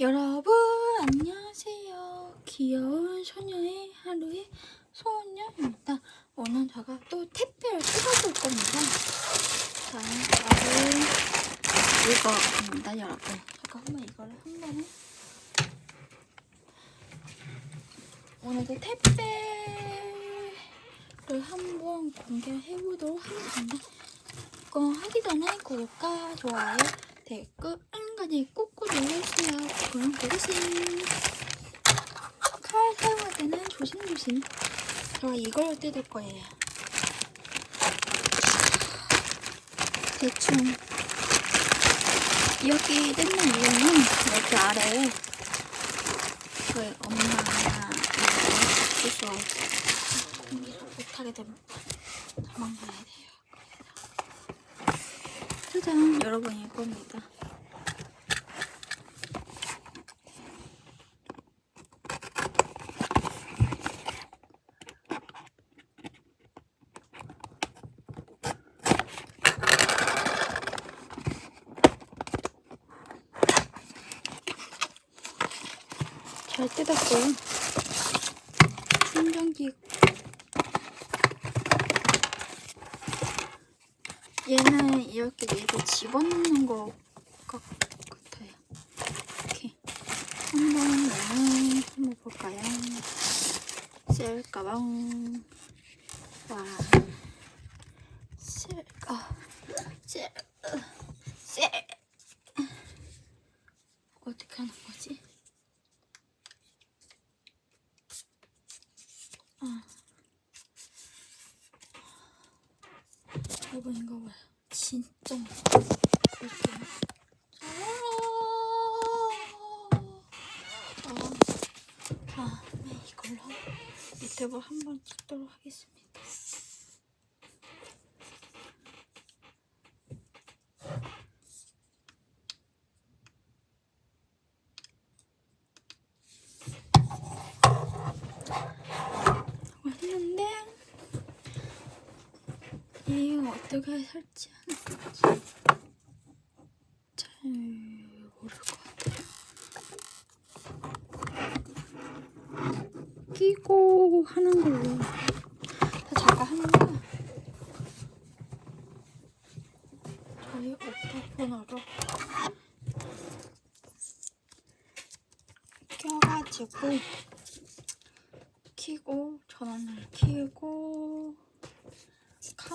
여러분 안녕하세요. 귀여운 소녀의 하루의 소녀입니다. 오늘 제가 또 택배를 뜯어볼 겁니다. 자, 여러분 이거입니다, 여러분. 제가 한번 이거를 한 번에 오늘도 택배를 한번 공개해 보도록 하겠습니다. 이거 하기 전에 구독과 좋아요, 댓글, 알림까지 꾹꾹 눌러주세요. 그럼 고고싱. 칼 사용할 때는 조심조심. 제가 이걸로 뜯을 거예요. 대충 여기 뜯는 이유는 여기 아래에 저희 있어 공개를 못하게 되면 도망가야 돼요. 짜잔 여러분 이겁니다. 잘 뜯었고요. 충전기 얘는 이렇게 얘를 집어넣는 것 같- 같아요. 이렇게 한번 얘는 한번 볼까요? 셀 가방 와셀 셀. 어떻게 하는 거지? 여러분 이거 봐요. 진짜 이렇게 아, 다음에 이걸로 밑에 뭐 한번 찍도록 하겠습니다. 왔는데 이거 어떻게 설치하는 건지 잘 모를 것 같아요. 끼고 하는 걸로 자, 잠깐 합니다. 저희 오토폰으로 껴가지고 키고 전원을 키고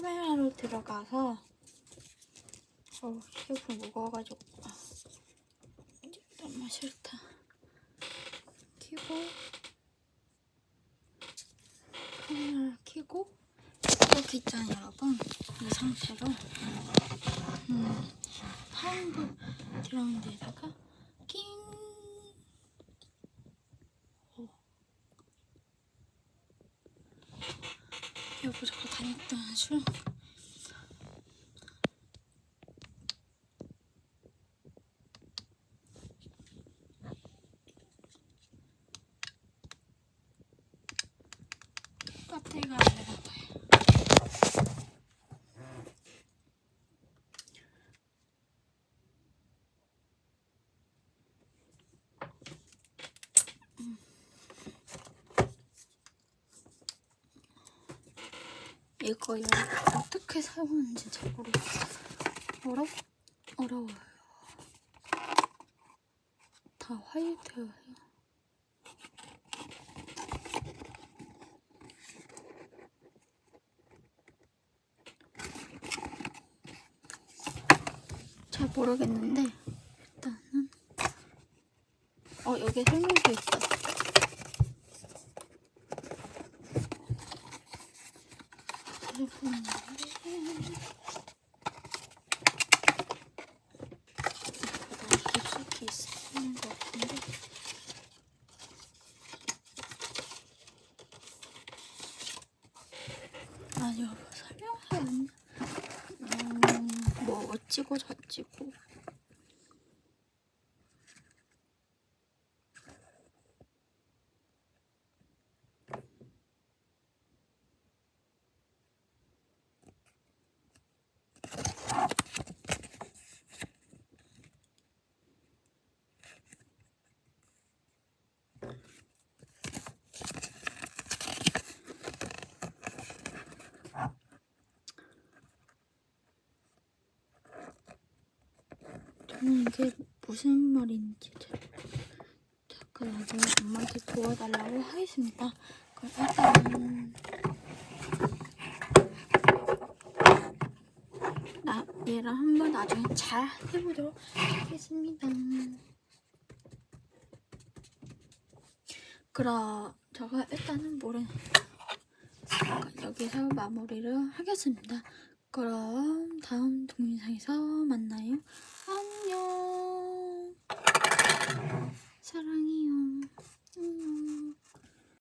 카메라로 들어가서 어 셰프 무거워가지고. 아, 너무 싫다. 키고 카메라를 키고 이렇게 있잖아요 여러분 이 상태로 음, 파운드 들어오는 데다가 여보 다녔던 술배터리가 안 되나 봐요. 음. 이거 여- 어떻게 사용하는지 잘 모르겠어요. 어려? 어려워요. 다 화이트예요. 잘 모르겠는데 일단은 어 여기 설명서 있어. 깊숙이 있는 것 같은데 아니요 설명서는 음, 뭐 어찌고 저찌고 저는 이게 무슨 말인지 잘 잠깐 나중에 엄마한테 도와달라고 하겠습니다. 그럼 일단은 나 얘랑 한번 나중에 잘 해보도록 하겠습니다. 그럼 제가 일단은 모래 여기서 마무리를 하겠습니다. 그럼 다음 동영상에서 만나요. 안녕. 사랑해요. 안녕.